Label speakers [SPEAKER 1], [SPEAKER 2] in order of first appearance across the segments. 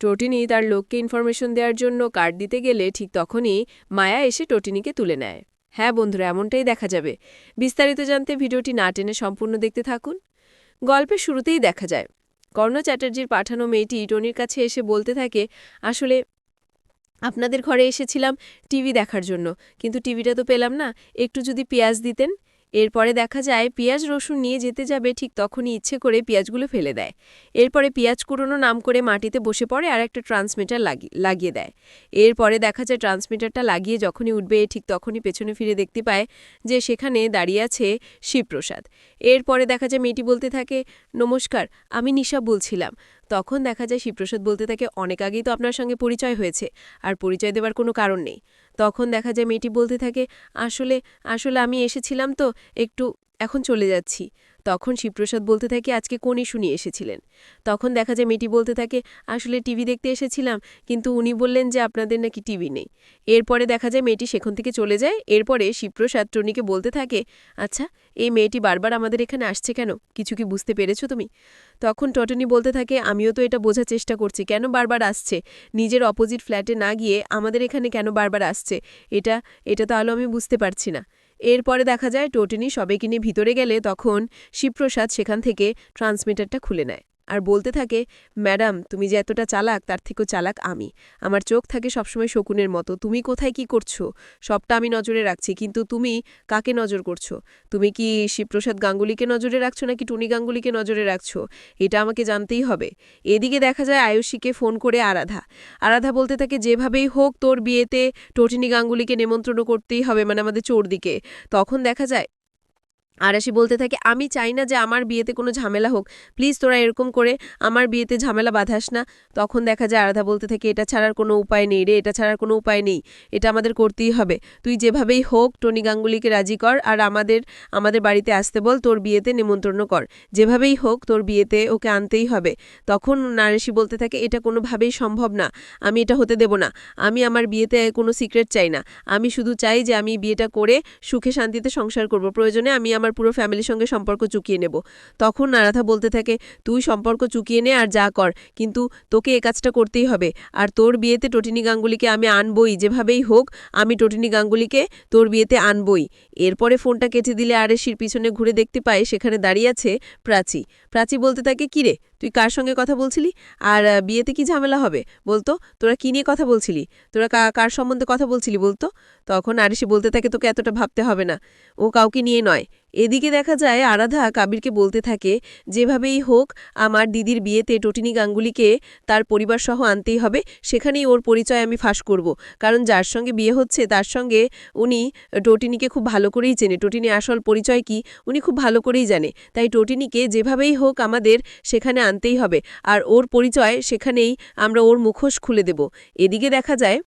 [SPEAKER 1] টোটিনি তার লোককে ইনফরমেশন দেওয়ার জন্য কার্ড দিতে গেলে ঠিক তখনই মায়া এসে টোটিনিকে তুলে নেয়। হ্যাঁ বন্ধুরা, এমনটাই দেখা যাবে। বিস্তারিত জানতে ভিডিওটি না টেনে সম্পূর্ণ দেখতে থাকুন। গল্পের শুরুতেই দেখা যায়, কর্ণ চ্যাটার্জির পাঠানো মেয়েটি টনির কাছে এসে বলতে থাকে, আসলে আপনাদের ঘরে এসেছিলাম টিভি দেখার জন্য, কিন্তু টিভিটা তো পেলাম না, একটু যদি পেঁয়াজ দিতেন? এরপরে দেখা যায় পেঁয়াজ, রসুন নিয়ে যেতে যাবে, ঠিক তখনই ইচ্ছে করে পেঁয়াজগুলো ফেলে দেয়। এরপরে পেঁয়াজ কুড়োনো নাম করে মাটিতে বসে পড়ে আর একটা ট্রান্সমিটার লাগিয়ে দেয়। এরপরে দেখা যায় ট্রান্সমিটারটা লাগিয়ে যখনই উঠবে, ঠিক তখনই পেছনে ফিরে দেখতে পায় যে সেখানে দাঁড়িয়ে আছে শিবপ্রসাদ। এরপরে দেখা যায় মেয়েটি বলতে থাকে, নমস্কার, আমি নিশা বলছিলাম। তখন দেখা যায় শিবপ্রসাদ বলতে থাকে, অনেক আগেই তো আপনার সঙ্গে পরিচয় হয়েছে, আর পরিচয় দেওয়ার কোনো কারণ নেই। তখন দেখা যায় মেয়েটি বলতে থাকে, আসলে আসলে আমি এসেছিলাম তো একটু এখন চলে যাচ্ছি। তখন শিবপ্রসাদ বলতে থাকে, আজকে কোন ইস্যু নিয়ে এসেছিলেন? তখন দেখা যায়, মেয়েটি বলতে থাকে, আসলে টিভি দেখতে এসেছিলাম, কিন্তু উনি বললেন যে আপনাদের নাকি টিভি নেই। এরপরে দেখা যায়, মেয়েটি সেখান থেকে চলে যায়। এরপরে শিবপ্রসাদ টনিকে বলতে থাকে আচ্ছা এই মেয়েটি বারবার আমাদের এখানে আসছে কেন? কিছু কি বুঝতে পেরেছ তুমি? তখন টটনি বলতে থাকে, আমিও তো এটা বোঝার চেষ্টা করছি, কেন বারবার আসছে? নিজের অপোজিট ফ্ল্যাটে না গিয়ে আমাদের এখানে কেন বারবার আসছে? এটা এটা তো আলো আমি বুঝতে পারছি না। এরপরে দেখা যায় টোটিনি সবাইকে নিয়ে ভিতরে গেলে তখন শিবপ্রসাদ সেখান থেকে ট্রান্সমিটারটা খুলে নেয়। আর বলতে থাকে, ম্যাডাম, তুমি যে এতটা চালাক, তার থেকেও চালাক আমি। আমার চোখ থাকে সবসময় শকুনের মতো। তুমি কোথায় কি করছ? সবটা আমি নজরে রাখছি। কিন্তু তুমি কাকে নজর করছ? তুমি কি শিবপ্রসাদ গাঙ্গুলিকে নজরে রাখছো নাকি টুনি গাঙ্গুলিকে নজরে রাখছো? এটা আমাকে জানতেই হবে। এদিকে দেখা যায় আয়ুষীকে ফোন করে আরাধা। আরাধা বলতে থাকে, যেভাবেই হোক তোর বিয়েতে টটিনি গাঙ্গুলিকে নেমন্ত্রণ করতেই হবে মানে আমাদের চোর দিকে। তখন দেখা যায় আরাশি বলতে থাকে, আমি চাই না যে আমার বিয়েতে কোনো ঝামেলা হোক। প্লিজ তোরা এরকম করে আমার বিয়েতে ঝামেলা বাঁধাস না। তখন দেখা যায় আরাধা বলতে থাকে, এটা ছাড়ার কোনো উপায় নেই রে, এটা ছাড়ার কোনো উপায় নেই। এটা আমাদের করতেই হবে। তুই যেভাবেই হোক টনি গাঙ্গুলিকে রাজি কর আর আমাদের আমাদের বাড়িতে আসতে বল, তোর বিয়েতে নিমন্ত্রণ কর। যেভাবেই হোক তোর বিয়েতে ওকে আনতেই হবে। তখন নারেশি বলতে থাকে, এটা কোনোভাবেই সম্ভব না। আমি এটা হতে দেব না। আমি আমার বিয়েতে কোনো সিক্রেট চাই না। আমি শুধু চাই যে আমি বিয়েটা করে সুখে শান্তিতে সংসার করব। প্রয়োজনে আমি আমার আমার পুরো ফ্যামিলির সঙ্গে সম্পর্ক চুকিয়ে নেব। তখন নারাথা বলতে থাকে, তুই সম্পর্ক চুকিয়ে নে আর যা কর, কিন্তু তোকে এ কাজটা করতেই হবে। আর তোর বিয়েতে টটিনি গাঙ্গুলিকে আমি আনবই, যেভাবেই হোক, আমি টটিনি গাঙ্গুলিকে তোর বিয়েতে আনবই। এরপরে ফোনটা কেটে দিলে আর এসির পিছনে ঘুরে দেখতে পায়, সেখানে দাঁড়িয়ে আছে প্রাচী। প্রাচী বলতে থাকে কিরে তুই কার সঙ্গে কথা বলছিলি? আর বিয়েতে কি ঝামেলা হবে? বলতো, তোরা কী নিয়ে কথা বলছিলি? তোরা কার সম্বন্ধে কথা বলছিলি? বলতো। তখন আর আরিসি বলতে থাকে, তোকে এতটা ভাবতে হবে না। ও কাউকে নিয়ে নয়। এদিকে দেখা যায়, আরাধা কাবিরকে বলতে থাকে, যেভাবেই হোক, আমার দিদির বিয়েতে টটিনি গাঙ্গুলিকে তার পরিবার সহ আনতেই হবে। সেখানেই ওর পরিচয় আমি ফাঁস করব। কারণ যার সঙ্গে বিয়ে হচ্ছে, তার সঙ্গে উনি টটিনিকে খুব ভালো করেই চেনে। টটিনি আসল পরিচয় কি? উনি খুব ভালো করেই জানে। তাই টটিনিকে যেভাবেই হোক আমাদের সেখানে আনতেই হবে। আর ওর পরিচয় সেখানেই আমরা ওর মুখোশ খুলে দেব। এদিকে দেখা যায়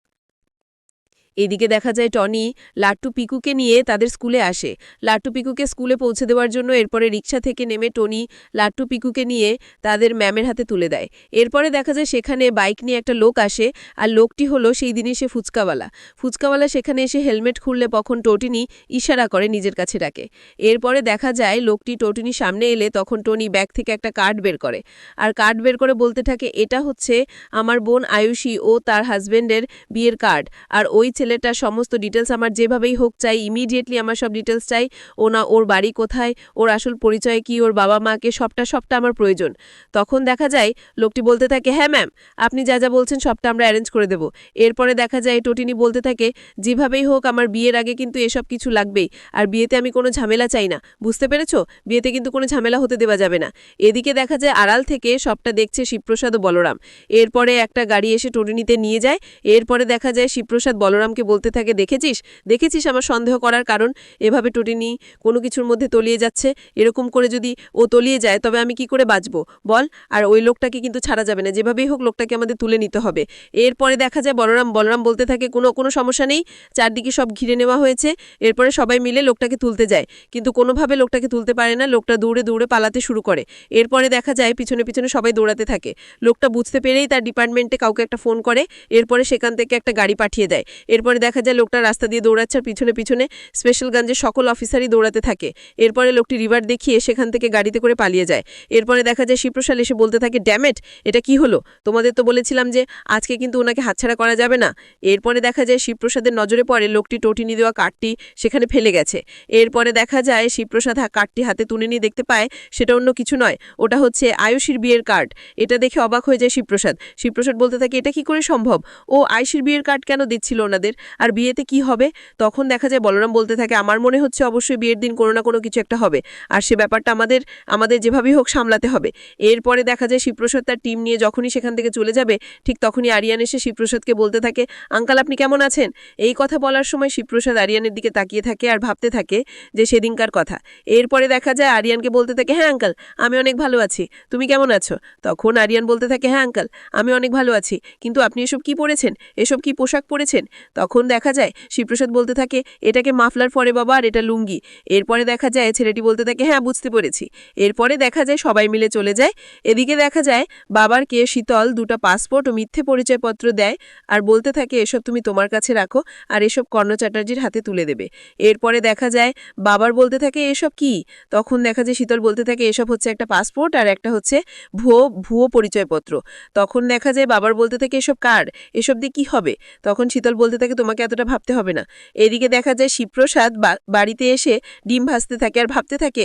[SPEAKER 1] এদিকে দেখা যায় টনি লাট্টু পিকুকে নিয়ে তাদের স্কুলে আসে। লাট্টু পিকুকে স্কুলে পৌঁছে দেওয়ার জন্য এরপরে রিক্সা থেকে নেমে টনি লাট্টু পিকুকে নিয়ে তাদের ম্যামের হাতে তুলে দেয়। এরপরে দেখা যায় সেখানে বাইক নিয়ে একটা লোক আসে আর লোকটি হলো সেই দিনই সে ফুচকাওয়ালা। ফুচকাওয়ালা সেখানে এসে হেলমেট খুললে তখন টোটিনি ইশারা করে নিজের কাছে ডাকে। এরপরে দেখা যায় লোকটি টোটিনি সামনে এলে তখন টনি ব্যাগ থেকে একটা কার্ড বের করে। আর কার্ড বের করে বলতে থাকে, এটা হচ্ছে আমার বোন আয়ুষী ও তার হাজব্যান্ডের বিয়ের কার্ড। আর ওই ছেলেটার সমস্ত ডিটেলস আমার যেভাবেই হোক চাই ইমিডিয়েটলি আমার সব ডিটেলস চাই, ও না ওর বাড়ি কোথায়, ওর আসল পরিচয় কি, ওর বাবা মাকে, সবটা সবটা আমার প্রয়োজন। তখন দেখা যায়, লোকটি বলতে থাকে হ্যাঁ ম্যাম আপনি যা যা বলছেন সবটা আমরা অ্যারেঞ্জ করে দেব। এরপরে দেখা যায়, টোটিনি বলতে থাকে, যেভাবেই হোক আমার বিয়ের আগে কিন্তু এসব কিছু লাগবেই, আর বিয়েতে আমি কোনো ঝামেলা চাই না। বুঝতে পেরেছ? বিয়েতে কিন্তু কোনো ঝামেলা হতে দেওয়া যাবে না। এদিকে দেখা যায়, আড়াল থেকে সবটা দেখছে শিবপ্রসাদ ও বলরাম। এরপরে একটা গাড়ি এসে টোটিনিতে নিয়ে যায়, এরপরে দেখা যায়, শিবপ্রসাদ বলরাম বলরামকে বলতে থাকে, দেখেছিস? দেখেছিস আমার সন্দেহ করার কারণ? এভাবে টুটিনি, কোনো কিছুর মধ্যে তলিয়ে যাচ্ছে। এরকম করে যদি ও তলিয়ে যায়, তবে আমি কি করে বাঁচবো? বল, আর ওই লোকটাকে কিন্তু ছাড়া যাবে না। যেভাবেই হোক, লোকটাকে আমাদের তুলে নিতে হবে। এরপরে দেখা যায়, বলরাম বলরাম বলতে থাকে, কোনো কোনো সমস্যা নেই। চারদিকে সব ঘিরে নেওয়া হয়েছে। এরপরে সবাই মিলে লোকটাকে তুলতে যায়। কিন্তু কোনোভাবে লোকটাকে তুলতে পারে না। লোকটা দৌড়ে দৌড়ে পালাতে শুরু করে। এরপরে দেখা যায়, পিছনে পিছনে সবাই দৌড়াতে থাকে। লোকটা বুঝতে পেরেই তার ডিপার্টমেন্টে কাউকে একটা ফোন করে। এরপরে সেখান থেকে একটা গাড়ি পাঠিয়ে দেয়। এর এরপরে দেখা যায় লোকটা রাস্তা দিয়ে দৌড়াচ্ছে আর পিছনে পিছনে স্পেশাল গাঞ্জের সকল অফিসারই দৌড়াতে থাকে। এরপরে লোকটি রিভার দেখিয়ে সেখান থেকে গাড়িতে করে পালিয়ে যায়। এরপরে দেখা যায় শিপ্রশাল এসে বলতে থাকে ড্যামেট এটা কি হলো? তোমাদের তো বলেছিলাম যে আজকে কিন্তু ওনাকে হাতছাড়া করা যাবে না। এরপরে দেখা যায় শিবপ্রসাদের নজরে পড়ে লোকটি টোটিনি দেওয়া কার্ডটি সেখানে ফেলে গেছে। এরপরে দেখা যায় শিবপ্রসাদ কার্ডটি হাতে তুলে নিয়ে দেখতে পায় সেটা অন্য কিছু নয়, ওটা হচ্ছে আয়ুষীর বিয়ের কার্ড। এটা দেখে অবাক হয়ে যায় শিবপ্রসাদ। শিবপ্রসাদ বলতে থাকে, এটা কি করে সম্ভব? ও আয়ুষীর বিয়ের কার্ড কেন দিচ্ছিল ওনাদের? আর বিয়েতে কি হবে? তখন দেখা যায় বলরাম বলতে থাকে, আমার মনে হচ্ছে অবশ্যই বিয়ের দিন কোনো না কোনো কিছু একটা হবে। আর সে ব্যাপারটা আমাদের আমাদের যেভাবেই হোক সামলাতে হবে। এরপরে দেখা যায় শিবপ্রসাদ তার টিম নিয়ে যখনই সেখান থেকে চলে যাবে, ঠিক তখনই আরিয়ান এসে শিবপ্রসাদকে বলতে থাকে, আঙ্কাল, আপনি কেমন আছেন? এই কথা বলার সময় শিবপ্রসাদ আরিয়ানের দিকে তাকিয়ে থাকে আর ভাবতে থাকে যে সেদিনকার কথা। এরপরে দেখা যায় আরিয়ানকে বলতে থাকে হ্যাঁ আঙ্কাল, আমি অনেক ভালো আছি। তুমি কেমন আছো? তখন আরিয়ান বলতে থাকে হ্যাঁ আঙ্কাল, আমি অনেক ভালো আছি। কিন্তু আপনি এসব কি পরেছেন? এসব কি পোশাক পরেছেন? তখন দেখা যায় শিবপ্রসাদ বলতে থাকে, এটাকে মাফলার পরে বাবা আর এটা লুঙ্গি। এরপরে দেখা যায় ছেলেটি বলতে থাকে হ্যাঁ বুঝতে পেরেছি। এরপরে দেখা যায় সবাই মিলে চলে যায়। এদিকে দেখা যায় বাবার কে শীতল দুটো পাসপোর্ট ও মিথ্যে পরিচয়পত্র দেয় আর বলতে থাকে, এসব তুমি তোমার কাছে রাখো আর এসব কর্ণ চ্যাটার্জির হাতে তুলে দেবে। এরপরে দেখা যায় বাবার বলতে থাকে, এসব কি? তখন দেখা যায় শীতল বলতে থাকে, এসব হচ্ছে একটা পাসপোর্ট আর একটা হচ্ছে ভুয়ো ভুয়ো পরিচয়পত্র। তখন দেখা যায় বাবার বলতে থাকে, এসব কার? এসব দিয়ে কি হবে? তখন শীতল বলতে থাকে তোমাকে এতটা ভাবতে হবে না। এদিকে দেখা যায় শিবপ্রসাদ বাড়িতে এসে ডিম ভাজতে থাকে আর ভাবতে থাকে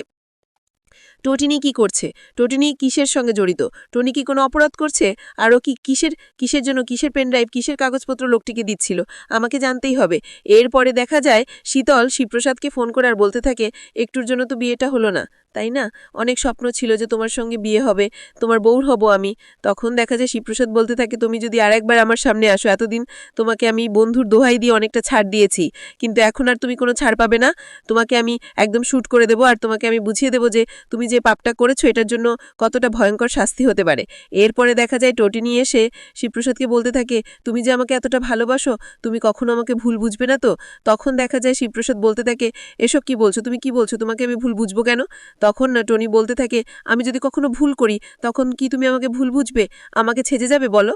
[SPEAKER 1] টটিনি কি করছে? টোটিনি কিসের সঙ্গে জড়িত? টনি কি কোনো অপরাধ করছে? আরও কি কিসের কিসের জন্য কিসের পেনড্রাইভ কিসের কাগজপত্র লোকটিকে দিচ্ছিল? আমাকে জানতেই হবে। এরপরে দেখা যায়, শীতল শিবপ্রসাদকে ফোন করে আর বলতে থাকে, একটুর জন্য তো বিয়েটা হলো না। তাই না? অনেক স্বপ্ন ছিল যে তোমার সঙ্গে বিয়ে হবে, তোমার বউর হব আমি। তখন দেখা যায়, শিবপ্রসাদ বলতে থাকে, তুমি যদি আরেকবার আমার সামনে আসো, এতদিন তোমাকে আমি বন্ধুর দোহাই দিয়ে অনেকটা ছাড় দিয়েছি। কিন্তু এখন আর তুমি কোনো ছাড় পাবে না। তোমাকে আমি একদম শ্যুট করে দেবো, আর তোমাকে আমি বুঝিয়ে দেবো যে তুমি যে পাপটা করেছ, এটার জন্য কতটা ভয়ঙ্কর শাস্তি হতে পারে। এরপরে দেখা যায় টোটি নিয়ে এসে শিবপ্রসাদকে বলতে থাকে, তুমি যে আমাকে এতটা ভালোবাসো, তুমি কখনো আমাকে ভুল বুঝবে না তো? তখন দেখা যায় শিবপ্রসাদ বলতে থাকে, এসব কি বলছো? তুমি কি বলছো? তোমাকে আমি ভুল বুঝব কেন? তখন না টনি বলতে থাকে, আমি যদি কখনো ভুল করি, তখন কি তুমি আমাকে ভুল বুঝবে? আমাকে ছেজে যাবে, বলো।